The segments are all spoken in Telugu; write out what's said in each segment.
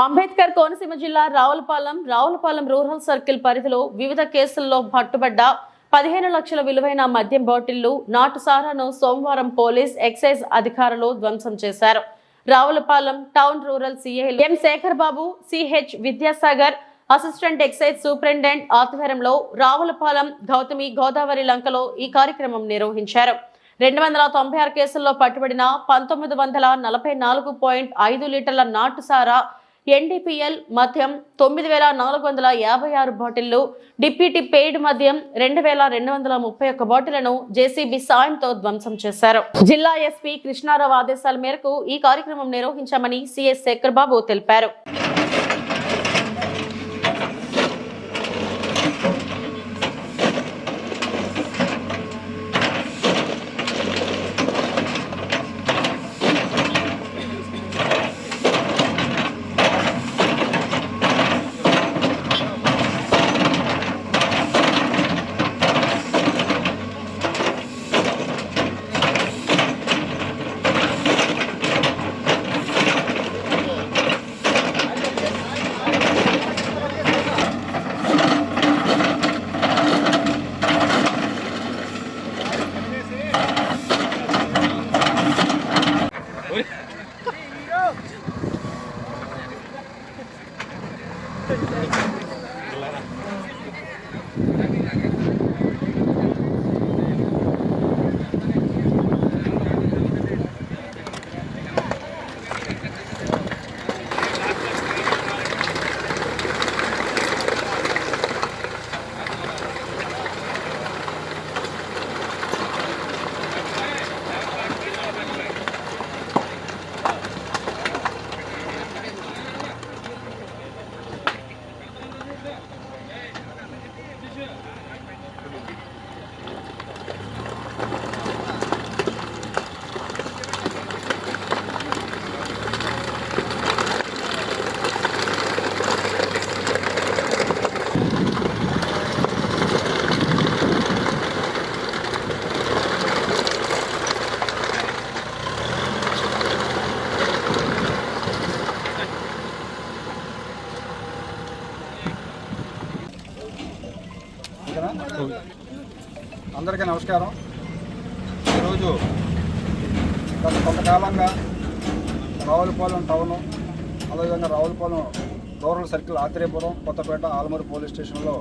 అంబేద్కర్ కోనసీమ జిల్లా రావులపాలెం రావులపాలెం రూరల్ సర్కిల్ పరిధిలో వివిధ కేసుల్లో పట్టుబడ్డ పదిహేను లక్షల విలువైన మద్యం బాటిళ్ళు నాటుసారాను సోమవారం పోలీస్ ఎక్సైజ్ అధికారులు ధ్వంసం చేశారు. Ravulapalem town rural CI M Sekhar Babu CH Vidyasagar assistant excise superintendent ఆధ్వర్యంలో రావులపాలెం గౌతమి గోదావరి లంకలో ఈ కార్యక్రమం నిర్వహించారు. రెండు వందల తొంభై ఆరు కేసుల్లో పట్టుబడిన పంతొమ్మిది వందల నలభై నాలుగు పాయింట్ ఐదు లీటర్ల నాటుసారా ఎన్డీపీఎల్ మద్యం తొమ్మిది వేల నాలుగు వందల యాభై ఆరు బాటిళ్ళు డిప్యూటీ పెయిడ్ మద్యం రెండు వేల రెండు వందల ముప్పై ఒక్క బాటిళ్ళను జేసీబీ సాయంతో ధ్వంసం చేశారు. జిల్లా ఎస్పీ కృష్ణారావు ఆదేశాల మేరకు ఈ కార్యక్రమం నిర్వహించామని సిఎస్ శేఖర్ బాబు తెలిపారు. అందరికీ నమస్కారం. ఈరోజు గత కొంతకాలంగా రావులపాలెం టౌను అదేవిధంగా Ravulapalem rural circle Atreyapuram Kothapeta Alamuru police స్టేషన్లో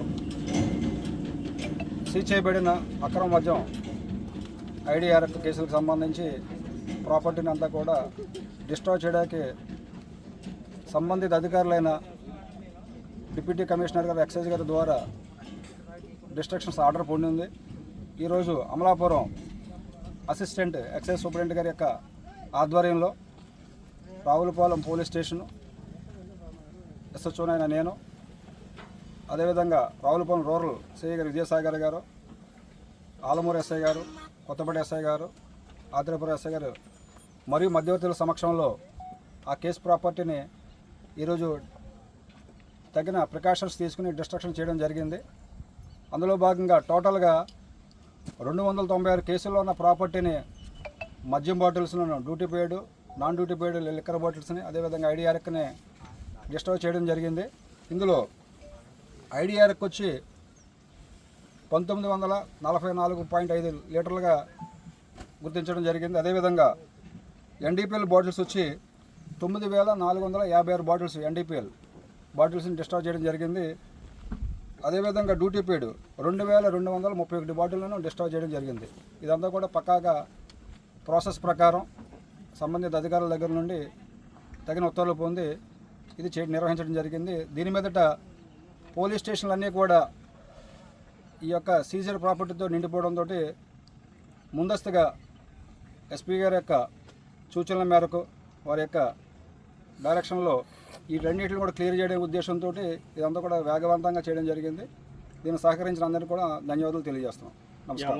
సీజ్ చేయబడిన అక్రమ మద్యం ఐడిఆర్ఎఫ్ కేసులకు సంబంధించి ప్రాపర్టీని అంతా కూడా డిస్ట్రాయ్ చేయడానికి సంబంధిత అధికారులైన డిప్యూటీ కమిషనర్ గారు ఎక్సైజ్ గారి ద్వారా డిస్ట్రక్షన్స్ ఆర్డర్ పొందింది ఈరోజు అమలాపురం అసిస్టెంట్ ఎక్సైజ్ సూపరింటెండెంట్ గారి యొక్క ఆధ్వర్యంలో రావులపాలెం పోలీస్ స్టేషను ఎస్హెచ్ఓనైన నేను అదేవిధంగా రావులపాలెం రూరల్ సిఐ గారు విజయసాగర్ గారు ఆలమూరు ఎస్ఐ గారు కొత్తపేట ఎస్ఐ గారు ఆత్రేపురం ఎస్ఐ గారు మరియు మధ్యవర్తుల సమక్షంలో ఆ కేసు ప్రాపర్టీని ఈరోజు తగిన ప్రికాషన్స్ తీసుకుని డిస్ట్రక్షన్ చేయడం జరిగింది. అందులో భాగంగా టోటల్గా రెండు వందల తొంభై ఆరు కేసుల్లో ఉన్న ప్రాపర్టీని మద్యం బాటిల్స్ను duty paid non duty paid liquor బాటిల్స్ని అదేవిధంగా ఐడిఆర్ఎక్ని డిస్టర్బ్ చేయడం జరిగింది. ఇందులో ఐడిఆర్ఎక్ వచ్చి పంతొమ్మిది వందల నలభై నాలుగు పాయింట్ ఐదు లీటర్లుగా గుర్తించడం జరిగింది. అదేవిధంగా ఎన్డీపీఎల్ బాటిల్స్ వచ్చి తొమ్మిది వేల నాలుగు వందల యాభై ఆరు బాటిల్స్ ఎన్డీపీఎల్ బాటిల్స్ని డిస్టర్బ్ చేయడం జరిగింది. అదేవిధంగా డ్యూటీ పేడ్ రెండు వేల రెండు వందల ముప్పై ఒకటి బాటిళ్ళను డిస్ట్రాయ్ చేయడం జరిగింది. ఇదంతా కూడా పక్కాగా ప్రాసెస్ ప్రకారం సంబంధిత అధికారుల దగ్గర నుండి తగిన ఉత్తర్వులు పొంది ఇది చే నిర్వహించడం జరిగింది. దీని మీదట పోలీస్ స్టేషన్లన్నీ కూడా ఈ యొక్క సీజర్ ప్రాపర్టీతో నిండిపోవడంతో ముందస్తుగా ఎస్పీ గారి యొక్క సూచనల మేరకు వారి యొక్క డైరెక్షన్లో ఈ రెండింటిని కూడా క్లియర్ చేయడం ఉద్దేశంతో ఇదంతా కూడా వేగవంతంగా చేయడం జరిగింది. దీన్ని సహకరించిన అందరికీ కూడా ధన్యవాదాలు తెలియజేస్తున్నాం. నమస్కారం.